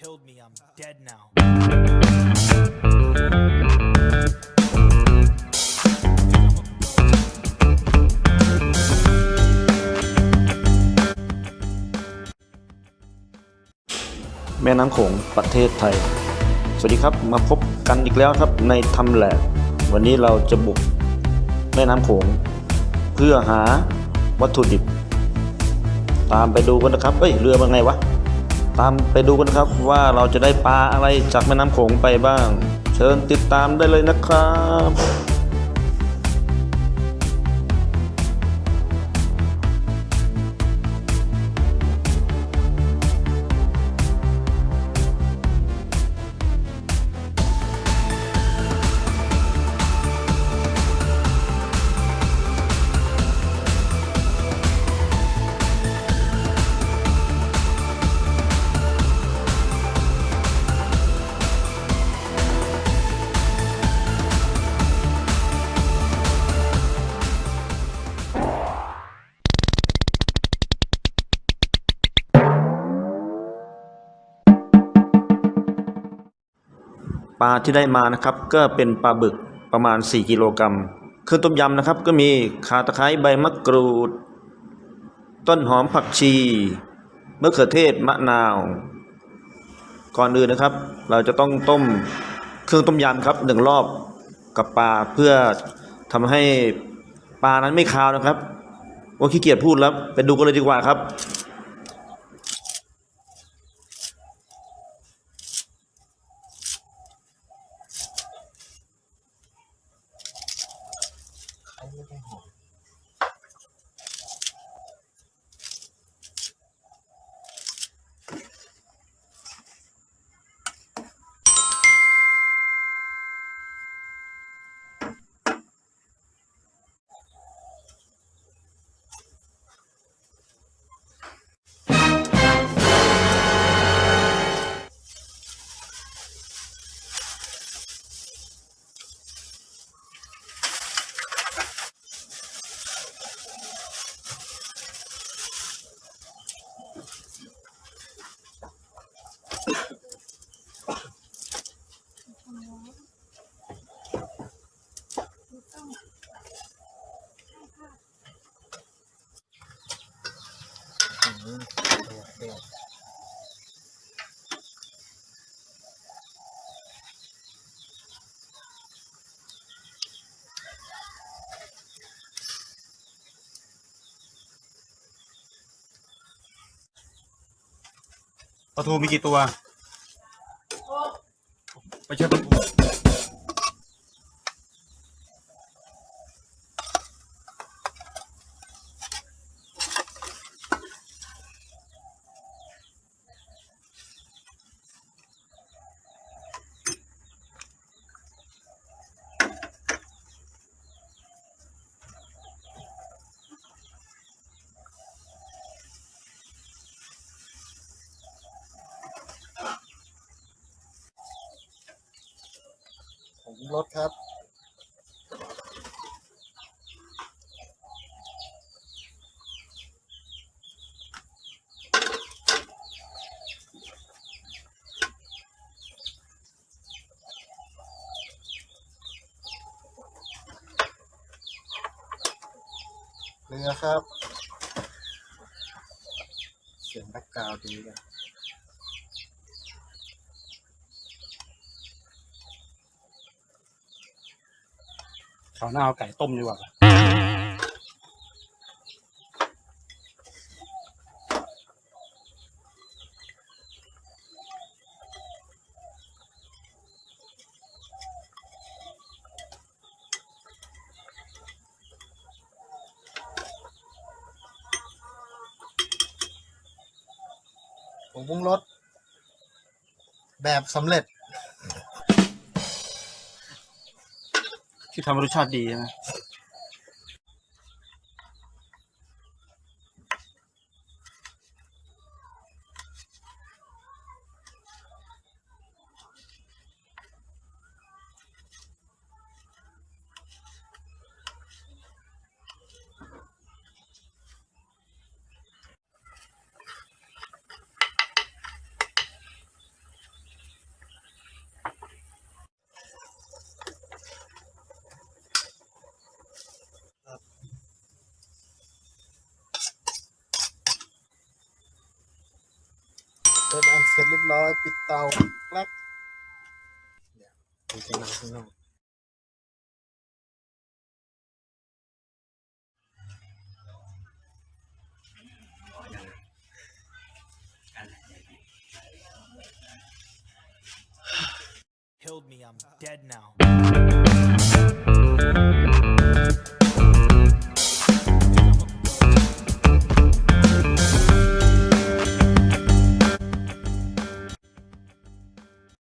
killed me. I'm dead now. แม่น้ำโขงประเทศไทย สวัสดีครับมาพบกันอีกแล้วครับในทำแหลกวันนี้เราจะบุกแม่น้ำโขง เพื่อหาวัตถุดิบ ตามไปดูกันนะครับ เอ้ย เรือเป็นไงวะ ตามไปดูกันครับว่าเราจะได้ปลาอะไรจากแม่น้ำโขงไปบ้าง เชิญติดตามได้เลยนะครับ ปลาที่ได้มานะครับ ก็เป็นปลาบึกประมาณ 4 กิโลกรัมเครื่องต้มยำนะครับ ก็มีข่าตะไคร้ใบมะกรูด ต้นหอมผักชีมะเขือเทศมะนาว ก่อนอื่นนะครับ เราจะต้องต้มเครื่องต้มยำครับหนึ่งรอบกับปลาเพื่อทำให้ปลานั้นไม่คาวนะครับว่าขี้เกียจพูดแล้วไปดูกันเลยดีกว่าครับ Cái. ปลาทูมีกี่ตัว ไม่ใช่ รถครับเรือครับ เสียงแบ็กกาวด์ดีเลย ขาวหน้าเอาไก่ต้มดีกว่าผมปรุงรสแบบสำเร็จ ที่ทำรสชาติดีใช่ เป็นอันเสร็จเรียบร้อยปิดเตาแกลกเนี่ยดูจะหนังข้างนอก Killed me, I'm dead now.